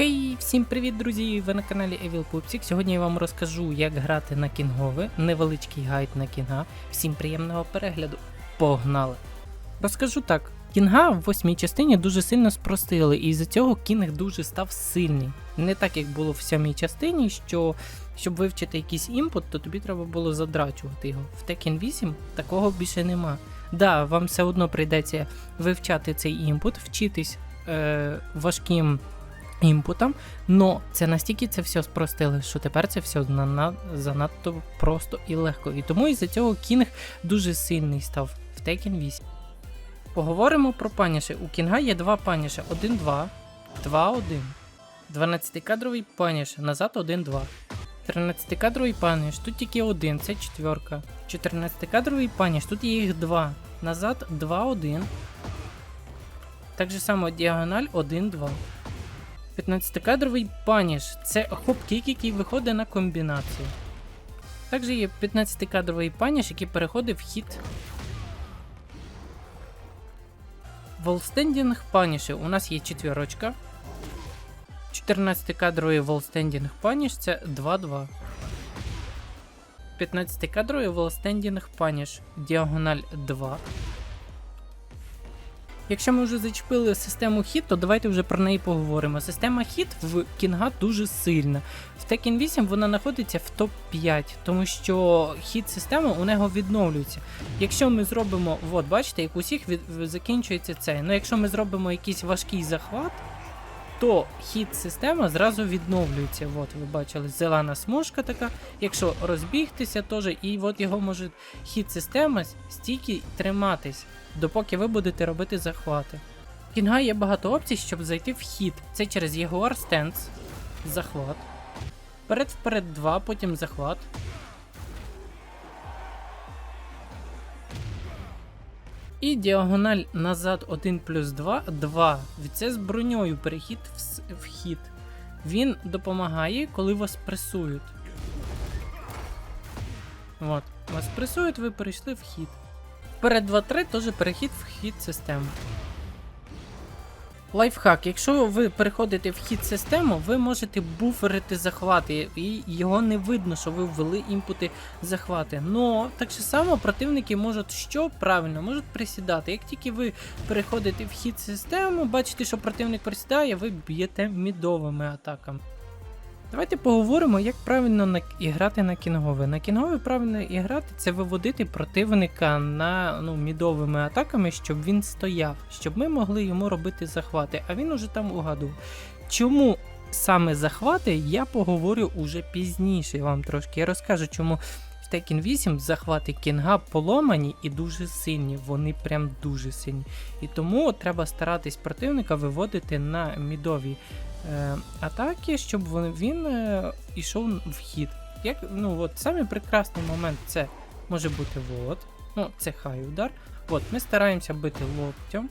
Хей, всім привіт, друзі! Ви на каналі Evil Pupsik. Сьогодні я вам розкажу, як грати на кінгове, невеличкий гайд на кінга. Всім приємного перегляду. Погнали! Розкажу так: кінга в восьмій частині дуже сильно спростили, і з-за цього кінг дуже став сильний. Не так, як було в сьомій частині, що щоб вивчити якийсь імпут, то тобі треба було задрачувати його. В Tekken 8 такого більше нема. Да, вам все одно прийдеться вивчати цей імпут, вчитись е, важким імпутам, но це настільки це все спростили, що тепер це все занадто просто і легко. І тому із-за цього Кінг дуже сильний став в Tekken 8. Поговоримо про паніші. У Кінга є два паніші: 1-2, 2-1. 12-кадровий паніш, назад 1-2. 13-кадровий паніш, тут тільки один, це четверка. 14-кадровий паніш, тут є їх два. Назад 2-1. Так же само діагональ 1-2. 15-кадровий паніш це хоп-кік, який виходить на комбінацію. Також є 15-кадровий паніш, який переходить в хід. Волстендінг паніші у нас є четверочка. 14-кадровий волстендінг паніш це 2-2. 15-кадровий волстендінг паніш діагональ 2. Якщо ми вже зачепили систему хіт, то давайте вже про неї поговоримо. Система хіт в Кінга дуже сильна. В Tekken 8 вона знаходиться в топ-5, тому що хіт система у нього відновлюється. Якщо ми зробимо, от бачите, як усіх від, закінчується цей. Ну якщо ми зробимо якийсь важкий захват, то хід система зразу відновлюється. От ви бачили, зелена смужка така. Якщо розбігтися, теж, і от його може хід система стільки триматись допоки ви будете робити захвати. В Кінга є багато опцій, щоб зайти в хід. Це через Jaguar Stance, захват. Вперед вперед 2, потім захват. І діагональ назад 1 плюс 2 2. Це з броньою перехід в, вхід. Він допомагає, коли вас пресують. От. Вас пресують, ви перейшли в хід. Вперед 2-3 теж перехід в хід системи. Лайфхак, якщо ви переходите в хід систему, ви можете буферити захвати, і його не видно, що ви ввели імпути захвати. Но так само противники можуть що правильно, можуть присідати. Як тільки ви переходите в хід систему, бачите, що противник присідає, ви б'єте мідовими атаками. Давайте поговоримо, як правильно іграти на кінгове. На кінгове правильно іграти це виводити противника на ну, мідовими атаками, щоб він стояв, щоб ми могли йому робити захвати, а він уже там угадував. Чому саме захвати, я поговорю уже пізніше вам трошки. Я розкажу, чому в Tekken 8 захвати кінга поломані і дуже сильні. Вони прям дуже сильні. І тому треба старатись противника виводити на мідові атаки, щоб він, він е, в хід. Як, ну, от, самий прекрасний момент це може бути вот. Ну, це хай удар. От, ми стараємося бити локтем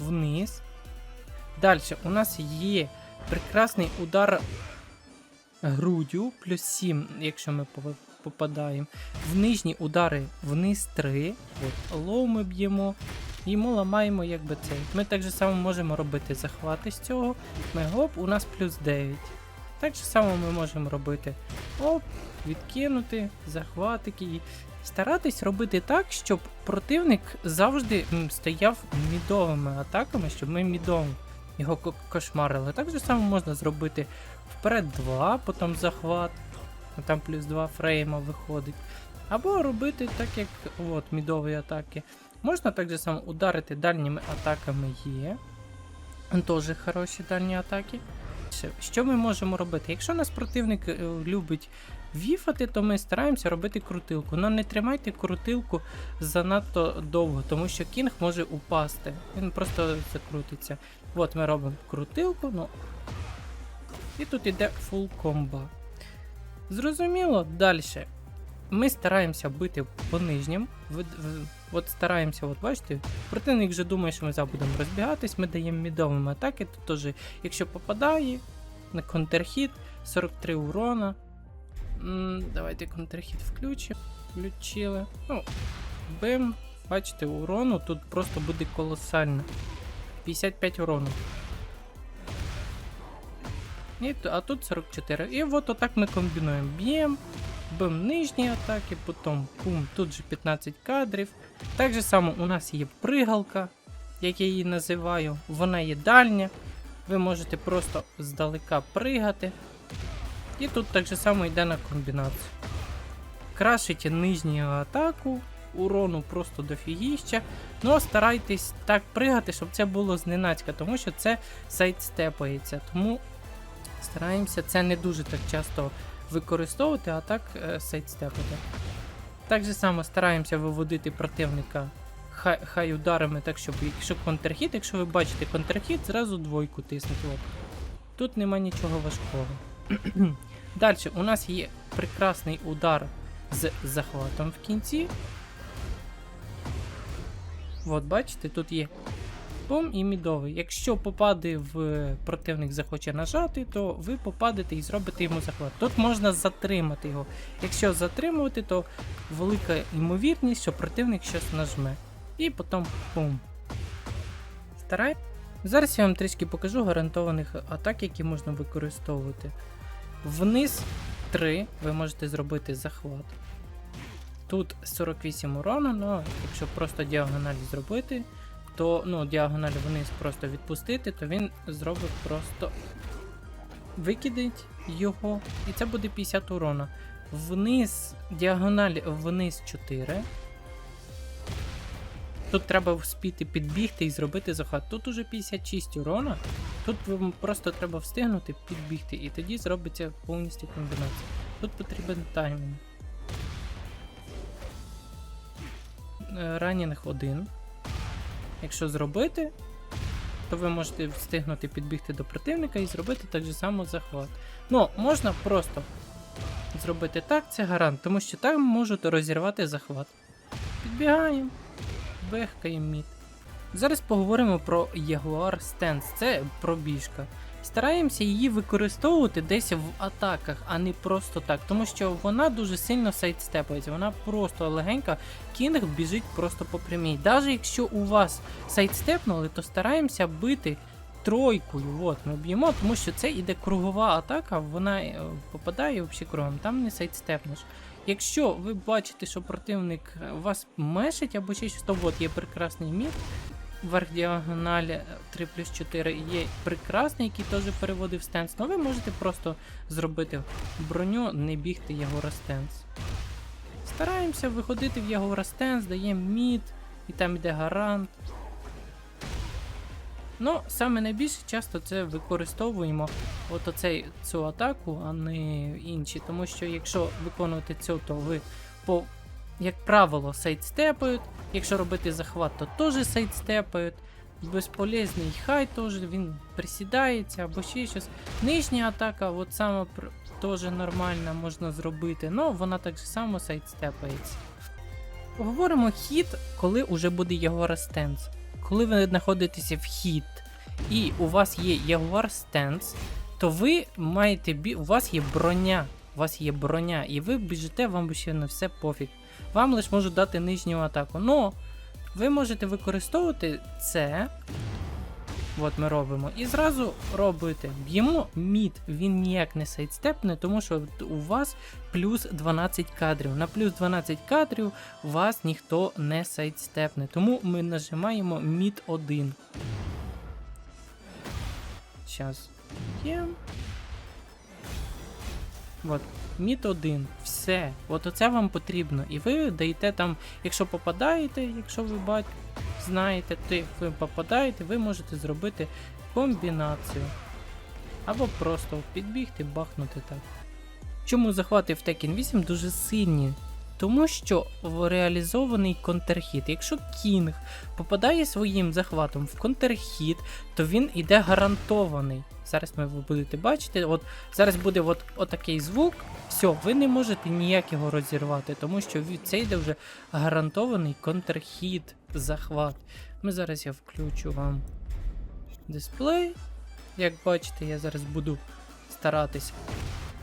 вниз. Далі у нас є прекрасний удар грудю, плюс 7, якщо ми попадаємо. В нижні удари вниз 3. От, лоу ми б'ємо. Йому ламаємо якби цей. Ми так же само можемо робити захвати з цього. Ми гоп, у нас плюс 9. Так же само ми можемо робити оп, відкинути, захватики і старатись робити так, щоб противник завжди стояв мідовими атаками, щоб ми мідовим його ко- кошмарили. Так же само можна зробити вперед 2, потім захват, там плюс 2 фрейма виходить. Або робити так, як от, мідові атаки. Можна так же само ударити дальніми атаками є. Теж хороші дальні атаки. Що ми можемо робити? Якщо нас противник е, любить віфати, то ми стараємося робити крутилку. Но не тримайте крутилку занадто довго, тому що кінг може упасти. Він просто закрутиться. От ми робимо крутилку, ну. І тут іде фул комба. Зрозуміло, далі. Ми стараємося бити по нижнім. От стараємося, от бачите, противник вже думає, що ми зараз будемо розбігатись, ми даємо мідовими атаки, то теж, якщо попадає, на контрхіт, 43 урона. Давайте контрхіт включимо. Включили. Ну, бим. Бачите, урону тут просто буде колосально. 55 урону. І, а тут 44. І от отак ми комбінуємо. Б'ємо, бим нижні атаки, потім пум, тут же 15 кадрів. Так же само у нас є пригалка, як я її називаю. Вона є дальня. Ви можете просто здалека пригати. І тут так же само йде на комбінацію. Крашите нижню атаку, урону просто дофігіща. Ну, а старайтесь так пригати, щоб це було зненацька, тому що це сайдстепається. Тому стараємося це не дуже так часто використовувати, а так е. Так же само стараємося виводити противника хай, хай ударами, так щоб якщо контрхіт, якщо ви бачите контрхіт, зразу двойку тиснете. От. Тут нема нічого важкого. Далі у нас є прекрасний удар з захватом в кінці. От, бачите, тут є бум і мідовий. Якщо попаде в противник захоче нажати, то ви попадете і зробите йому захват. Тут можна затримати його. Якщо затримувати, то велика ймовірність, що противник щось нажме. І потім бум. Старай. Зараз я вам трішки покажу гарантованих атак, які можна використовувати. Вниз 3 ви можете зробити захват. Тут 48 урону, але якщо просто діагональ зробити, то ну, діагональ вниз просто відпустити, то він зробить просто викидить його, і це буде 50 урона. Вниз, діагональ вниз 4. Тут треба вспіти підбігти і зробити захват. Тут уже 56 урона. Тут просто треба встигнути підбігти, і тоді зробиться повністю комбінація. Тут потрібен таймінг. Е, Ранінг 1. Якщо зробити, то ви можете встигнути підбігти до противника і зробити так же само захват. Ну, можна просто зробити так, це гарант, тому що там можуть розірвати захват. Підбігаємо, бехкаємо мід. Зараз поговоримо про Jaguar Stance, це пробіжка. Стараємося її використовувати десь в атаках, а не просто так, тому що вона дуже сильно сайдстепається, вона просто легенька, кінг біжить просто по прямій. Навіть якщо у вас сайдстепнули, то стараємося бити тройкою. От, ми б'ємо, тому що це іде кругова атака, вона е, попадає взагалі кругом, там не сайдстепнеш. Якщо ви бачите, що противник е, вас мешить або ще щось, то от є прекрасний мір. Верх діагоналі 3 плюс 4 є прекрасний, який теж переводив стенс. Ну ви можете просто зробити броню, не бігти Ягора стенс. Стараємося виходити в Ягора стенс, даємо мід, і там йде гарант. Ну, саме найбільше часто це використовуємо от оцей, цю атаку, а не інші. Тому що якщо виконувати цю, то ви по, як правило, сайдстепають. Якщо робити захват, то теж сайдстепають. Безполезний хай теж він присідається або ще щось. Нижня атака, от саме теж нормально можна зробити, але вона так само сайдстепається. Поговоримо хід, коли уже буде Ягуар Стенс. Коли ви знаходитеся в хід і у вас є Ягуар Стенс, то ви маєте бі... у вас є броня. У вас є броня, і ви біжите, вам ще на все пофіг. Вам лише можуть дати нижню атаку. Но ви можете використовувати це. От ми робимо. І зразу робите. Б'ємо мід, він ніяк не сайдстепне, тому що у вас плюс 12 кадрів. На плюс 12 кадрів вас ніхто не сайдстепне. Тому ми нажимаємо мід 1. Зараз. Є. От, мід 1. Все. От оце вам потрібно. І ви даєте там, якщо попадаєте, якщо ви бать, знаєте, то ви попадаєте, ви можете зробити комбінацію. Або просто підбігти, бахнути так. Чому захвати в Tekken 8 дуже сильні? Тому що в- реалізований контрхіт. Якщо кінг попадає своїм захватом в контрхіт, то він іде гарантований. Зараз ми будете бачити, от зараз буде от, отакий звук. Все, ви не можете ніяк його розірвати, тому що це йде вже гарантований контрхіт захват. Ми зараз я включу вам дисплей. Як бачите, я зараз буду старатись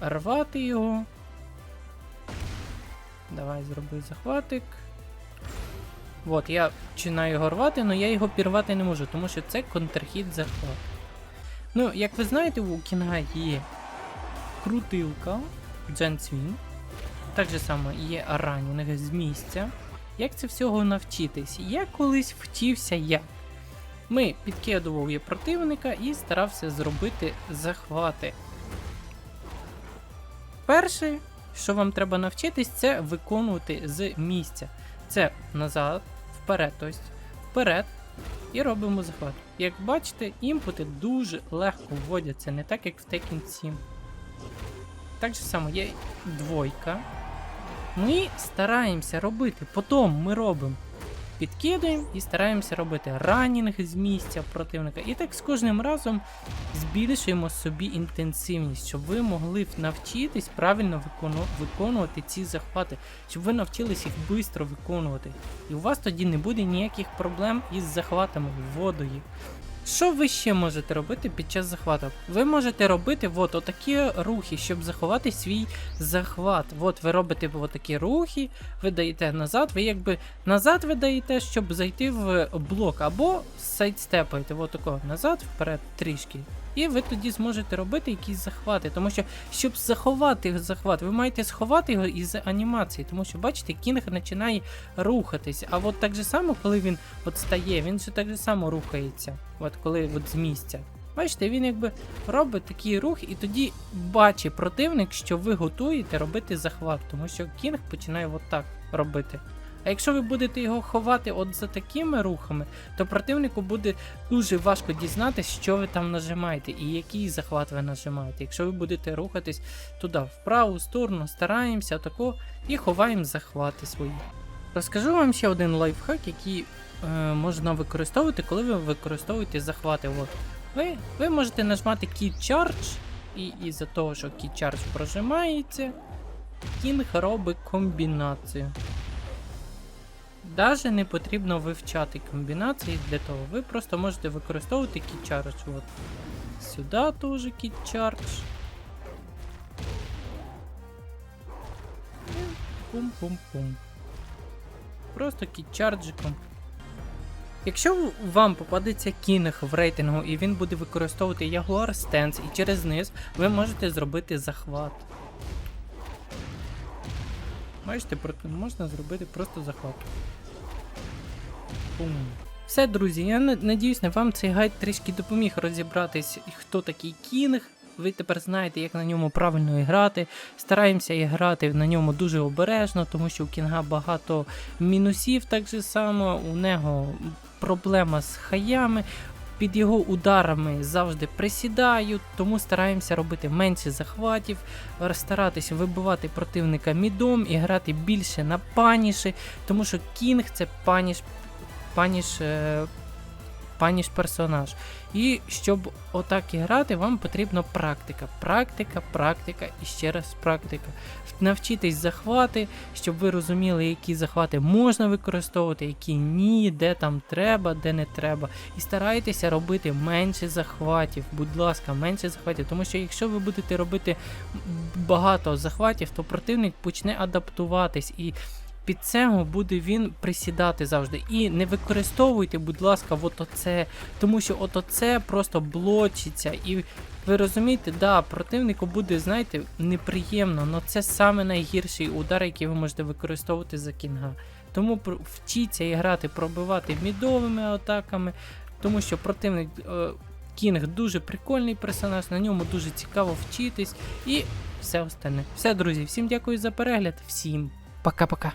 рвати його. Давай зроби захватик. От, я починаю його рвати, але я його пірвати не можу, тому що це контрхіт захват. Ну, як ви знаєте, у Кінга є крутилка, Джен Цвін. Так же само є ранінг з місця. Як це всього навчитись? Я колись вчився як. Ми підкидував я противника і старався зробити захвати. Перше, що вам треба навчитись, це виконувати з місця. Це назад, вперед, тобто вперед. І робимо захват. Як бачите, імпути дуже легко вводяться, не так як в Tekken 7. Так же само є двойка. Ми стараємося робити, потім ми робимо. Підкидуємо і стараємося робити ранінг з місця противника. І так з кожним разом збільшуємо собі інтенсивність, щоб ви могли навчитись правильно викону- виконувати ці захвати, щоб ви навчились їх швидко виконувати. І у вас тоді не буде ніяких проблем із захватами їх. Що ви ще можете робити під час захвату? Ви можете робити от отакі рухи, щоб заховати свій захват. От ви робите такі рухи, ви даєте назад, ви якби назад ви даєте, щоб зайти в блок, або сайдстепаєте от такого назад, вперед трішки. І ви тоді зможете робити якісь захвати. Тому що, щоб заховати захват, ви маєте сховати його із анімації. Тому що, бачите, кінг починає рухатись. А от так же само, коли він от стає, він же так же само рухається. От коли от з місця. Бачите, він якби робить такий рух, і тоді бачить противник, що ви готуєте робити захват, тому що кінг починає от так робити. А якщо ви будете його ховати от за такими рухами, то противнику буде дуже важко дізнатися, що ви там нажимаєте і який захват ви нажимаєте. Якщо ви будете рухатись туди, в праву сторону, стараємося тако і ховаємо захвати свої. Розкажу вам ще один лайфхак, який е, можна використовувати, коли ви використовуєте захвати. От. Ви, ви можете нажмати Key Charge, і із-за того, що Key Charge прожимається, кінг робить комбінацію. Даже не потрібно вивчати комбінації для того. Ви просто можете використовувати Charge. От. Сюди теж. І Пум-пум-пум. Просто кітчарджиком. Якщо вам попадеться кінг в рейтингу і він буде використовувати Jaguar Stance і через низ, ви можете зробити захват. Бачите, можна зробити просто захват. Бум. Все, друзі, я на- надіюсь, на вам цей гайд трішки допоміг розібратись, хто такий кінг. Ви тепер знаєте, як на ньому правильно грати. Стараємося грати на ньому дуже обережно, тому що у кінга багато мінусів так же само. У нього проблема з хаями. Під його ударами завжди присідають, тому стараємося робити менше захватів, старатися вибивати противника мідом і грати більше на паніші, тому що кінг це паніш, паніш, е, паніш персонаж. І щоб отак і грати, вам потрібна практика. Практика, практика і ще раз практика. Навчитись захвати, щоб ви розуміли, які захвати можна використовувати, які ні, де там треба, де не треба. І старайтеся робити менше захватів. Будь ласка, менше захватів. Тому що якщо ви будете робити багато захватів, то противник почне адаптуватись і. Під цього буде він присідати завжди. І не використовуйте, будь ласка, от оце, тому що от оце просто блочиться. І ви розумієте, да, противнику буде, знаєте, неприємно, але це саме найгірший удар, який ви можете використовувати за кінга. Тому вчіться і грати, пробивати мідовими атаками, тому що противник е, Кінг дуже прикольний персонаж, на ньому дуже цікаво вчитись і все остальне. Все, друзі, всім дякую за перегляд, всім пока-пока.